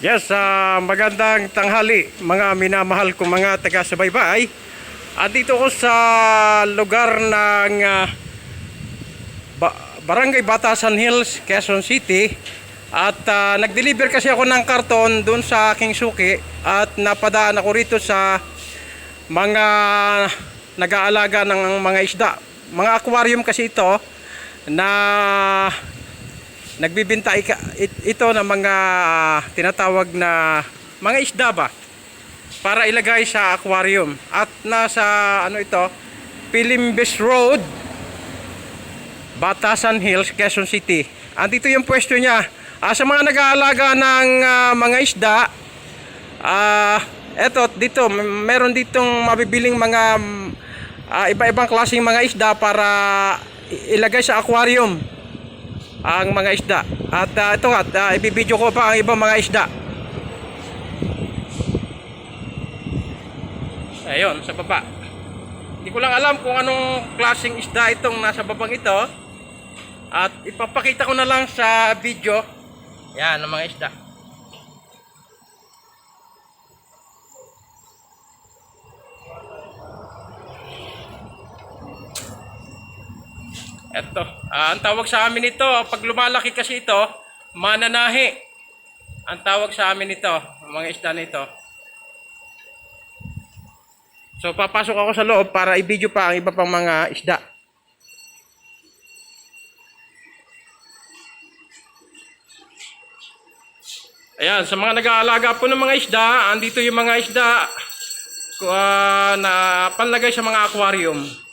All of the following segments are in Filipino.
Yes, ah, magandang tanghali mga minamahal kong mga taga-subaybay. At dito ko sa lugar ng ah, Ba- Barangay Batasan Hills, Quezon City. At ah, nag-deliver kasi ako ng karton doon sa aking suki at napadaan ako rito sa mga nag-aalaga ng mga isda. Mga aquarium kasi ito na nagbibinta ito ng mga tinatawag na mga isda ba? Para ilagay sa aquarium. At nasa ano ito? Pilimbis Road Batasan Hills, Quezon City. Andito yung pwesto niya. Ah, sa mga nag-aalaga ng ah, mga isda ah eto dito meron ditong mabibiling mga ah, iba-ibang klaseng mga isda para ilagay sa aquarium ang mga isda. At ah, ito nga, uh, ibibideo ko pa ang ibang mga isda. Ayun, sa baba. Hindi ko lang alam kung anong klaseng isda itong nasa babang ito. At ipapakita ko na lang sa video. Yan, ang mga isda. Eto, ah, ang tawag sa amin ito, pag lumalaki kasi ito, mananahi. Ang tawag sa amin ito, mga isda nito. So papasok ako sa loob para i-video pa ang iba pang mga isda. Ayan, sa mga nag-aalaga po ng mga isda, andito yung mga isda ah, na panlagay sa mga aquarium.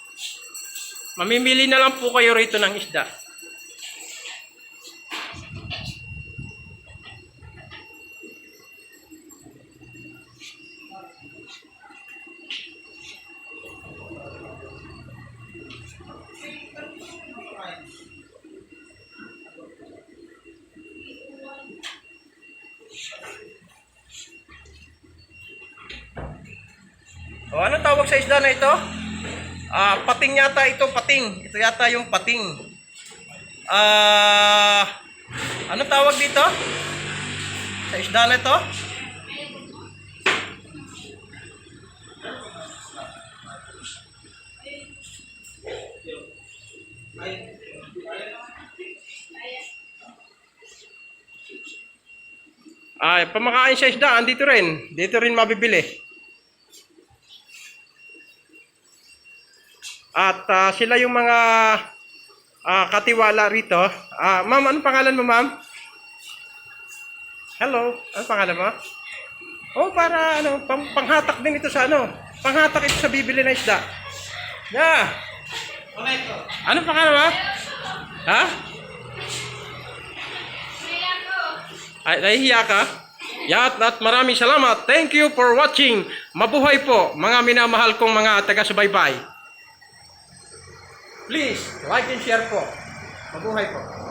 Mamimili na lang po kayo rito ng isda. O ano tawag sa isda na ito? Ah, pating yata ito, pating. Ito yata yung pating. Ah, ano tawag dito? Sa isda na ito? Ay, pamakain sa isda, andito rin. Dito rin mabibili. At ah, sila yung mga ah, katiwala rito. Ah, ma'am, anong pangalan mo, ma'am? Hello, anong pangalan mo? Oh, para ano, pang, panghatak din ito sa ano. Panghatak ito sa bibili na isda. Yeah. Anong pangalan mo? Ha? Ay, nahihiya ka? Yat at maraming salamat. Thank you for watching. Mabuhay po, mga minamahal kong mga taga-subaybay. Please, like and share po. Mabuhay po.